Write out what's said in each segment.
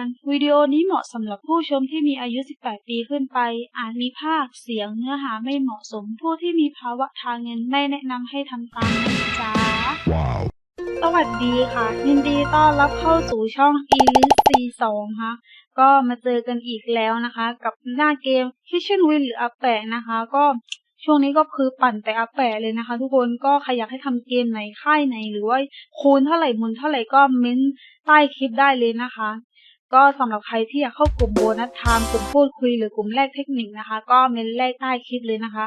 อนวิดีโอนี้เหมาะสำหรับผู้ชมที่มีอายุ 18 ปีขึ้นไป อาจมีภาพเสียงเนื้อหาไม่เหมาะสม ผู้ที่มีภาวะทางเงินไม่แนะนำให้ทำตามนะจ๊ะ Wow. สวัสดีค่ะ ยินดีต้อนรับเข้าสู่ช่อง e l i s C2 ค่ะก็มาเจอกันอีกแล้วนะคะ กับหน้าเกม Kitchen Win หรืออาแปะนะคะ ก็ช่วงนี้ก็คือปั่นแต่อาแปะเลยนะคะ ทุกคนก็ใครอยากให้ทำเกมไหนค่ายไหน หรือว่าคูณเท่าไหร่หมุนเท่าไหร่ก็เม้นใต้คลิปได้เลยนะคะ ก็สำหรับใครที่อยากเข้ากลุ่มโบนัสไทม์กลุ่มพูดคุยหรือกลุ่มแรกเทคนิคนะคะ ก็เม้นแรกใต้คลิปเลยนะคะ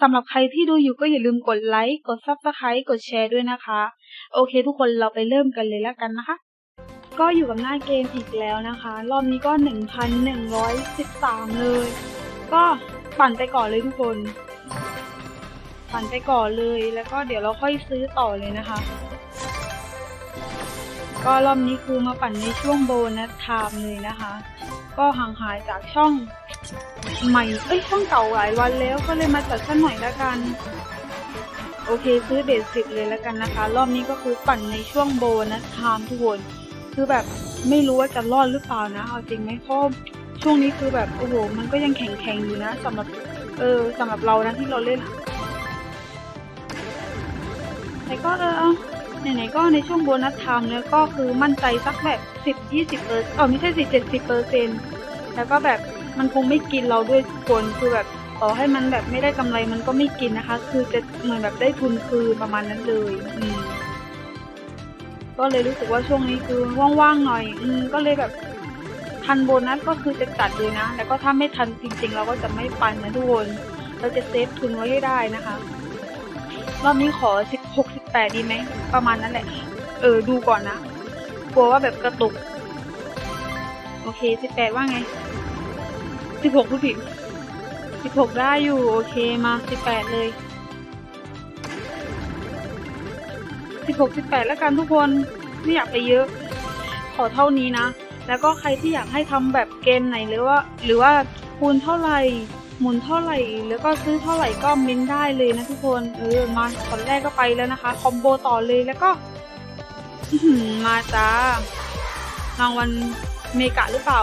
สำหรับใครที่ดูอยู่ก็อย่าลืมกดไลค์กด Subscribe กดแชร์ด้วยนะคะ โอเค ทุกคนเราไปเริ่มกันเลยแล้วกันนะคะ ก็อยู่กับหน้าเกมอีกแล้วนะคะ รอบนี้ก็ 1,113 เลย ก็ปั่นไปก่อนเลยทุกคน ปั่นไปก่อนเลยแล้วก็เดี๋ยวเราค่อยซื้อต่อเลยนะคะ ก็รอบนี้คือมาปั่นในช่วงโบนัสไทม์เลยนะคะ ก็ห่างหายจากช่องใหม่ เอ้ยช่องเก่าหลายวันแล้วก็เลยมาจัดสักหน่อยละกัน โอเคซื้อเบสสิบเลยล้วกันนะคะ รอบนี้ก็คือปั่นในช่วงโบนัสไทม์ทุกคนคือแบบไม่รู้ว่าจะรอดหรือเปล่านะเอาจริงไหมเพราะช่วงนี้คือแบบโอ้โหมันก็ยังแข็งๆอยู่นะสำหรับเออสำหรับเรานะที่เราเล่นแต่ก็เออ ไหนๆก็ในช่วงโบนัสไทม์เนี่ยก็คือมั่นใจสักแบบสิบยี่สิบเปอร์เออไม่ใช่สิเจ็ดสิบเปอร์เซ็นแล้วก็แบบมันคงไม่กินเราด้วยคนคือแบบต่อให้มันแบบไม่ได้กำไรมันก็ไม่กินนะคะ คือจะเหมือนแบบได้ทุนคืนประมาณนั้นเลย อืมก็เลยรู้สึกว่าช่วงนี้คือว่างๆหน่อย อืมก็เลยแบบทันโบนัสก็คือจะจัดเลยนะแล้วก็ถ้าไม่ทันจริง ๆ เราก็จะไม่ปันนะทุกคน เราจะเซฟทุนไว้ให้ได้นะคะ รอบนี้ขอ หกสิบแปดดีไหม ประมาณนั้นแหละ เออ ดูก่อนนะ กลัวว่าแบบกระตุก โอเคสิบแปดว่าไงสิบหกผู้ผิดสิบหกได้อยู่ โอเคมาสิบแปดเลยสิบหกสิบแปดแล้วกันทุกคน ไม่อยากไปเยอะ ขอเท่านี้นะ แล้วก็ใครที่อยากให้ทำแบบเกมไหนหรือว่า หรือว่าคูณเท่าไหร่ หมุนเท่าไหร่แล้วก็ซื้อเท่าไหร่ก็เม้นได้เลยนะทุกคนเออมาตอนแรกก็ไปแล้วนะคะ คอมโบต่อเลยแล้วก็มาจ้ารางวัลเมกะหรือเปล่า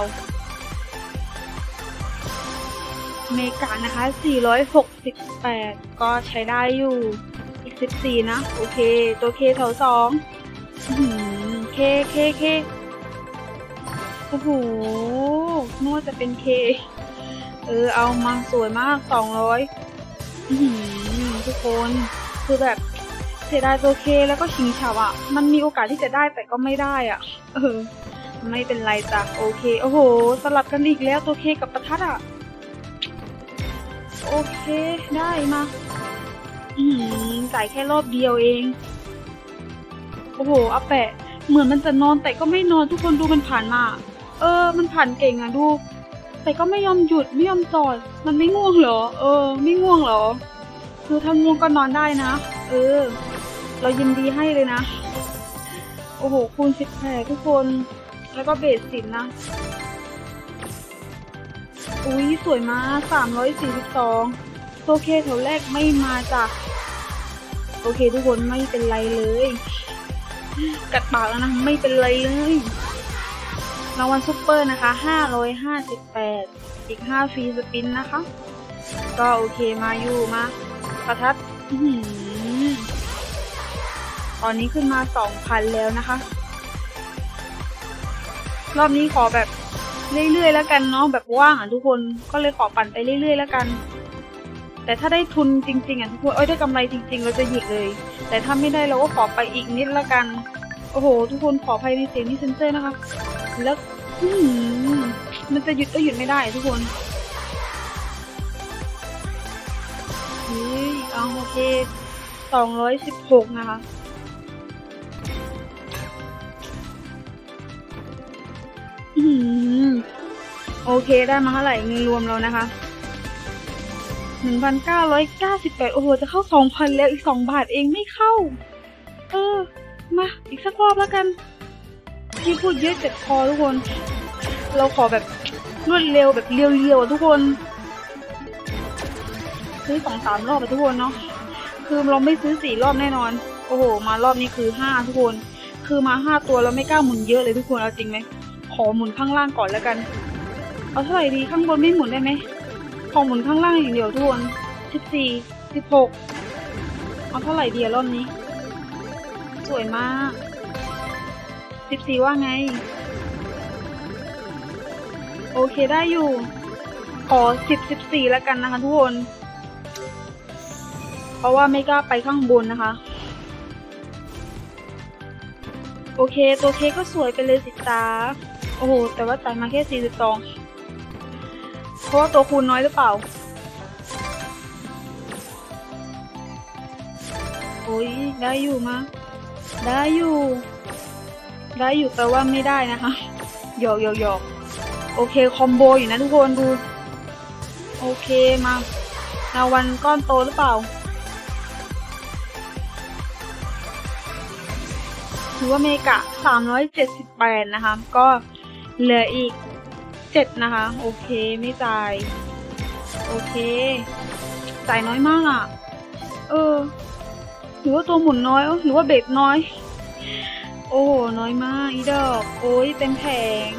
เมกานะคะ 468 ก็ใช้ได้อยู่ อีก 14 นะ โอเค ตัวเคแถวสองหือเคเคเคโอ้โหนึกว่าจะเป็นเค ออเอามาสวยมาก200อื้อหือทุกคนคือแบบเสียดายตัวเคแล้วก็ชิงฉับอะ มันมีโอกาสที่จะได้แต่ก็ไม่ได้อะ เออ ไม่เป็นไรจ้ะโอเค โอ้โห สลับกันอีกแล้วตัวเคกับประทัดอะ โอเค ได้มา อืมจ่ายแค่รอบเดียวเอง โอ้โหอาแปะ เหมือนมันจะนอนแต่ก็ไม่นอนทุกคนดูมันผ่านมา เออ มันผ่านเก่งอะดู แต่ก็ไม่ยอมหยุดไม่ยอมจอด มันไม่ง่วงเหรอ เออ ไม่ง่วงเหรอ คือถ้าง่วงก็นอนได้นะ เออ เรายินดีให้เลยนะ โอ้โห คูณสิบแปดทุกคน แล้วก็เบสสิบนะ อุ้ยสวยมากสามร้อยสี่สิบสองโอเคแถวแรกไม่มาจ้ะ โอเคทุกคนไม่เป็นไรเลย กัดปากแล้วนะ ไม่เป็นไรเลย รางวัลซุปเปอร์นะคะห้าร้อยห้าสิบแปดอีกห้าฟรีสปินนะคะ ก็โอเคมาอยู่มา ประทัดอ๋อหือตอนนี้ขึ้นมาสองพันแล้วนะคะ รอบนี้ขอแบบเรื่อยๆแล้วกันเนาะแบบว่างอะทุกคนก็เลยขอปั่นไปเรื่อยๆแล้วกัน แต่ถ้าได้ทุนจริง ๆอะทุกคนเอ้ยได้กำไรจริง ๆ เราจะหยิกเลย แต่ถ้าไม่ได้เราก็ขอไปอีกนิดล้วกัน โอ้โห ทุกคนขออภัยในเสียงที่เซนเซอร์นะคะ แล้วมันจะหยุดก็หยุดไม่ได้ทุกคนเฮ้ยเอาโอเคสองร้อยสิบหกนะคะโอเคได้มาเท่าไหร่เงินรวมเรานะคะหนึ่งพันเก้าร้อยเก้าสิบแปดโอ้โห จะเข้าสองพันแล้วอีกสองบาทเองไม่เข้า เออ มา อีกสักรอบแล้วกัน พี่พูดเยอะเจ็บคอทุกคน เราขอแบบรวดเร็วแบบเรียวๆอะทุกคนซื้อสองสามรอบอะทุกคนเนาะคือเราไม่ซื้อสี่รอบแน่นอน โอ้โห มารอบนี้คือห้าทุกคน คือมาห้าตัวเราไม่กล้าหมุนเยอะเลยทุกคนเอาจริงไหมขอหมุนข้างล่างก่อนแล้วกัน เอาเท่าไหร่ดีข้างบนไม่หมุนได้ไหมขอหมุนข้างล่างอย่างเดียวทุกคนสิบสี่สิบหกเอาเท่าไหร่ดีอะรอบนี้ สวยมาก สิบสี่ว่าไง โอเคได้อยู่ ขอสิบสิบสี่แล้วกันนะคะทุกคน เพราะว่าไม่กล้าไปข้างบนนะคะ โอเคตัวเคก็สวยไปเลยสิตาโอ้โห แต่ว่าจ่ายมาแค่สี่สิบสองเพราะว่าตัวคูณน้อยหรือเปล่า โอ้ยได้อยู่มาได้อยู่ ได้อยู่แต่ว่าไม่ได้นะคะหยอกหยอกหยอกโอเคคอมโบอยู่นะทุกคนดู โอเคมานาวันก้อนโตหรือเปล่า ถือว่าเมกะ 378 นะคะ ก็เหลืออีก 7 นะคะ โอเคไม่จ่าย โอเค จ่ายน้อยมากอะ่ะ เออ หรือว่าตัวหมุนน้อย หรือว่าเบรกน้อย โอ้โห น้อยมาก อีดอก โอ้ยเต็มแผง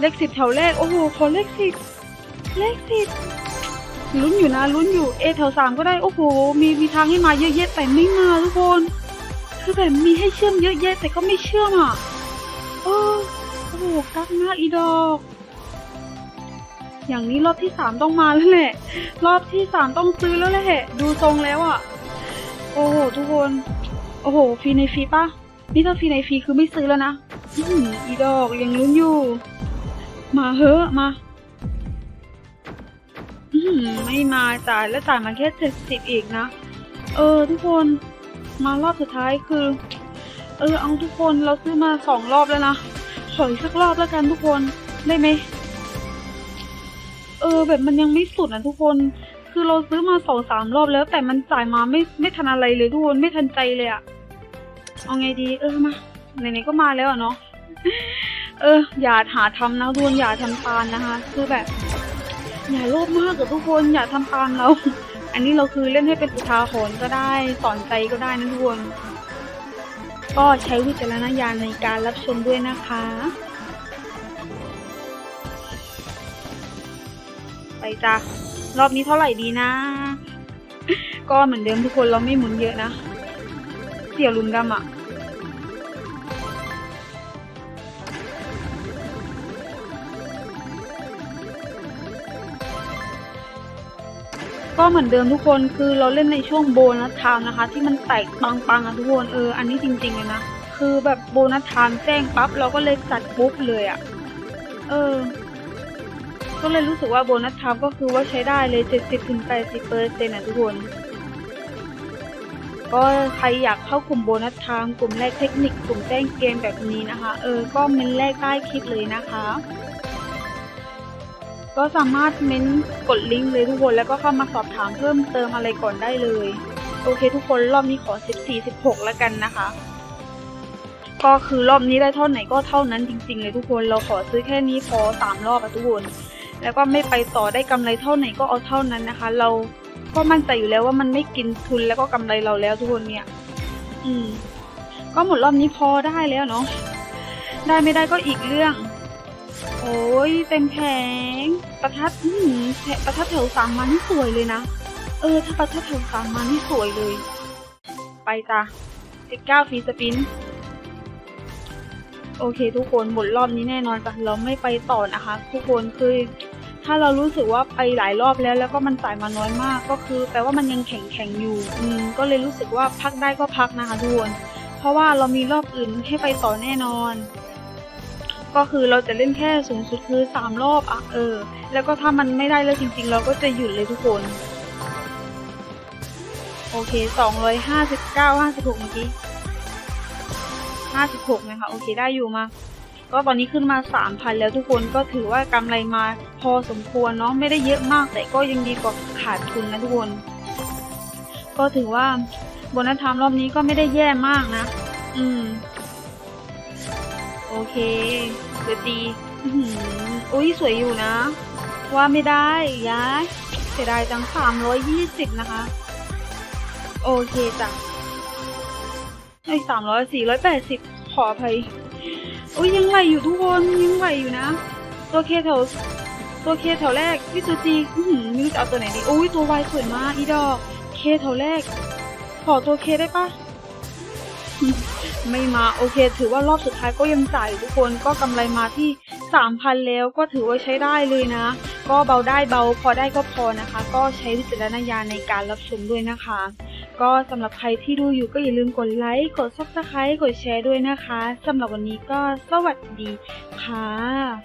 เลขสิบแถวแรก โอ้โห ขอเลขสิบ เลขสิบลุ้นอยู่นะลุ้นอยู่ เอแถวสามก็ได้ โอ้โห มีมีทางให้มาเยอะแยะแต่ไม่มาทุกคน คือแบบมีให้เชื่อมเยอะแยะแต่ก็ไม่เชื่อมอะเออโอ้โหกักมากอีดอก อย่างนี้รอบที่สามต้องมาแล้วแหละ รอบที่สามต้องซื้อแล้วแหละ ดูทรงแล้วอะ โอ้โหทุกคน โอ้โห ฟรีในฟรีป่ะ นี่ถ้าฟรีในฟรีคือไม่ซื้อแล้วนะอีดอกยังลุ้นอยู่ มาเฮ้อะมาอื้อหือไม่มาจ่ายแล้วจ่ายมาแค่เจ็ดสิบอีกนะ เออ ทุกคนมารอบสุดท้ายคือ เออ เอาทุกคนเราซื้อมาสองรอบแล้วนะขออีกสักรอบแล้วกันทุกคนได้ไหมเออ แบบมันยังไม่สุดนะทุกคน คือเราซื้อมาสองสามรอบแล้ว แต่มันจ่ายมาไม่ไม่ทันอะไรเลยทุกคนไม่ทันใจเลยอะ เอาไงดี เออมาไหนๆก็มาแล้วเนาะเออ อย่าหาทำนะทุกคนอย่าทำตามนะคะ คือแบบ อย่าโลภมากกับทุกคนอย่าทำตามเรา อันนี้เราคือเล่นให้เป็นอุทาหรณ์ก็ได้สอนใจก็ได้นะทุกคนก็ใช้วิจารณญาณในการรับชมด้วยนะคะ ไปจ้ะรอบนี้เท่าไหร่ดีนะ ก็เหมือนเดิมทุกคนเราไม่หมุนเยอะนะ เสียลุมดำอะก็เหมือนเดิมทุกคนคือเราเล่นในช่วงโบนัสไทม์นะคะ ที่มันแตกปังๆอะทุกคนเอออันนี้จริงๆเลยนะคือแบบโบนัสไทม์แจ้งปั๊บเราก็เลยจัดปุ๊บเลยอะเออ ก็เลยรู้สึกว่าโบนัสไทม์ก็คือว่าใช้ได้เลยเจ็ดสิบถึงแปดสิเปอร์เซ็นต์อะทุกคน ก็ใครอยากเข้ากลุ่มโบนัสทม์กลุ่มแรกเทคนิคกลุ่มแจ้งเกมแบบนี้นะคะ เออ ก็เมนแรกใต้คลิปเลยนะคะ ก็สามารถเม้นกดลิงก์เลยทุกคนแล้วก็เข้ามาสอบถามเพิ่มเติมอะไรก่อนได้เลย โอเคทุกคนรอบนี้ขอ 14 16 แล้วกันนะคะ ก็คือรอบนี้ได้เท่าไหนก็เท่านั้นจริง ๆ เลยทุกคนเราขอซื้อแค่นี้พอสามรอบอะทุกคนแล้วก็ไม่ไปต่อได้กำไรเท่าไหนก็เอาเท่านั้นนะคะ เรา ก็มั่นใจอยู่แล้วว่ามันไม่กินทุนแล้วก็กำไรเราแล้วทุกคนเนี่ย อืม ก็หมดรอบนี้พอได้แล้วเนาะ ได้ไม่ได้ก็อีกเรื่อง โอ้ยเต็มแผง ประทัดอืมแผประทัดแถวสามมานี่สวยเลยนะ เออ ถ้าประทัดแถวสามมานี่สวยเลย ไปจ้ะสิบเก้าฟรีสปิน โอเค ทุกคนหมดรอบนี้แน่นอนจ้ะเราไม่ไปต่อนะคะ ทุกคนคือ ถ้าเรารู้สึกว่าไปหลายรอบแล้ว แล้วก็มันจ่ายมาน้อยมาก ก็คือแปลว่ามันยังแข็งแข็งอยู่ อืม ก็เลยรู้สึกว่าพักได้ก็พักนะคะทุกคน เพราะว่าเรามีรอบอื่นให้ไปต่อแน่นอน ก็คือเราจะเล่นแค่สูงสุดคือสามรอบอะเออ แล้วก็ถ้ามันไม่ได้แล้วจริง ๆ เราก็จะหยุดเลยทุกคน โอเคสองร้อยห้าสิบเก้าห้าสิบหกเมื่อกี้ห้าสิบหกนะคะโอเคได้อยู่มา ก็ตอนนี้ขึ้นมาสามพันแล้วทุกคนก็ถือว่ากำไรมาพอสมควรเนาะไม่ได้เยอะมาก แต่ก็ยังดีกว่าขาดทุนนะทุกคน ก็ถือว่าโบนัสไทม์รอบนี้ก็ไม่ได้แย่มากนะ อืม โอเคเดี๋ยวตีอุ้ยสวยอยู่นะ ว่าไม่ได้ย้ายเสียดายจังสามร้อยยี่สิบนะคะ โอเคจ้ะไอ้สามร้อยสี่ร้อยแปดสิบขออภัย อุ้ยยังไหวอยู่ทุกคนยังไหวอยู่นะ ตัวเคแถวตัวเคแถวแรกพี่ตัวจีอื้อหือไม่รู้จะเอาตัวไหนดีอุ้ยตัววายสวยมากอีดอกเคแถวแรก ขอตัวเคได้ปะไม่มาโอเค ถือว่ารอบสุดท้ายก็ยังจ่ายทุกคนก็กำไรมาที่สามพันแล้วก็ถือว่าใช้ได้เลยนะ ก็เบาได้เบาพอได้ก็พอนะคะ ก็ใช้วิจารณญาณในการรับชมด้วยนะคะ ก็สำหรับใครที่ดูอยู่ก็อย่าลืมกดไลค์ กดซับสไคร b e กดแชร์ด้วยนะคะสำหรับวันนี้ก็สวัสดีค่ะ